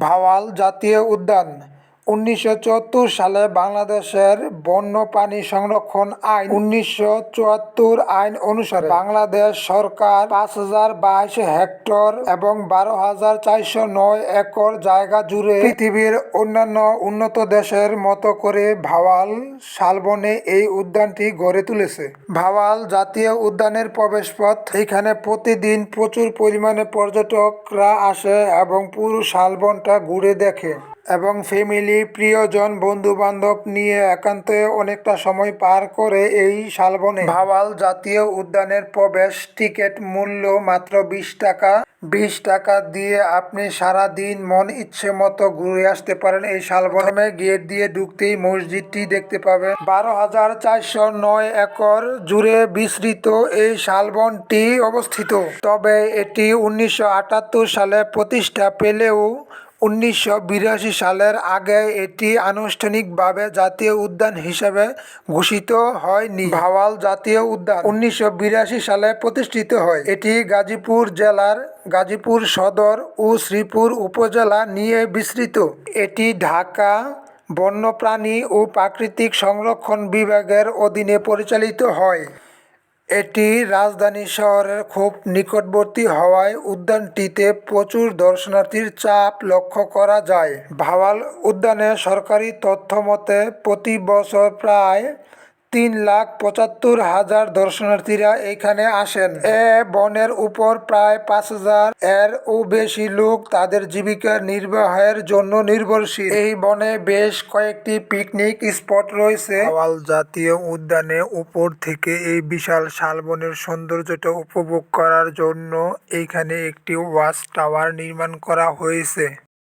ভাওয়াল জাতীয় উদ্যান উনিশশো চুয়াত্তর সালে বাংলাদেশের বন্যপ্রাণী সংরক্ষণ আইন উনিশশো চুয়াত্তর আইন অনুসারে বাংলাদেশ সরকার পাঁচ হাজার বাইশ হেক্টর এবং বারো হাজার চারশো নয় একর জায়গা জুড়ে পৃথিবীর অন্যান্য উন্নত দেশের মতো করে ভাওয়াল শালবনে এই উদ্যানটি গড়ে তুলেছে। ভাওয়াল জাতীয় উদ্যানের প্রবেশপথ, এখানে প্রতিদিন প্রচুর পরিমাণে পর্যটকরা আসে এবং পুরো শালবনটা ঘুরে দেখে। এবং ফ্যামিলি, প্রিয়জন বন্ধু বান্ধব নিয়ে একান্তে অনেকটা সময় পার করে এই শালবনে ভাওয়াল জাতীয় উদ্যানের প্রবেশ টিকিট মূল্য মাত্র বিশ টাকা। বিশ টাকা দিয়ে আপনি সারা দিন মন ইচ্ছে মতো ঘুরে আসতে পারেন এই শালবনে। গেট দিয়ে ঢুকতেই মসজিদটি দেখতে পাবেন। বারো হাজার চারশো নয় একর জুড়ে বিস্তৃত এই শালবনটি অবস্থিত। তবে এটি উনিশশো আটাত্তর সালে প্রতিষ্ঠা পেলেও উনিশশো বিরাশি সালের আগে এটি আনুষ্ঠানিকভাবে জাতীয় উদ্যান হিসেবে ঘোষিত হয়নি। ভাওয়াল জাতীয় উদ্যান উনিশশো বিরাশি সালে প্রতিষ্ঠিত হয়। এটি গাজীপুর জেলার গাজীপুর সদর ও শ্রীপুর উপজেলা নিয়ে বিস্তৃত। এটি ঢাকা বন্যপ্রাণী ও প্রাকৃতিক সংরক্ষণ বিভাগের অধীনে পরিচালিত হয়। এটি রাজধানী শহরের খুব নিকটবর্তী হওয়ায় উদ্যানটিতে প্রচুর দর্শনার্থীর চাপ লক্ষ্য করা যায়। ভাওয়াল উদ্যানে সরকারি তথ্য মতে প্রতি বছর প্রায় তিন লাখ পঁচাত্তর হাজার দর্শনার্থীরা এখানে আসেন। এ বনের উপর প্রায় পাঁচ হাজার এর ও বেশি লোক তাদের জীবিকা নির্বাহের জন্য নির্ভরশীল। এই বনে বেশ কয়েকটি পিকনিক স্পট রয়েছে। ভাওয়াল জাতীয় উদ্যানে উপর থেকে এই বিশাল শালবনের সৌন্দর্যটা উপভোগ করার জন্য এইখানে একটি ওয়াচ টাওয়ার নির্মাণ করা হয়েছে।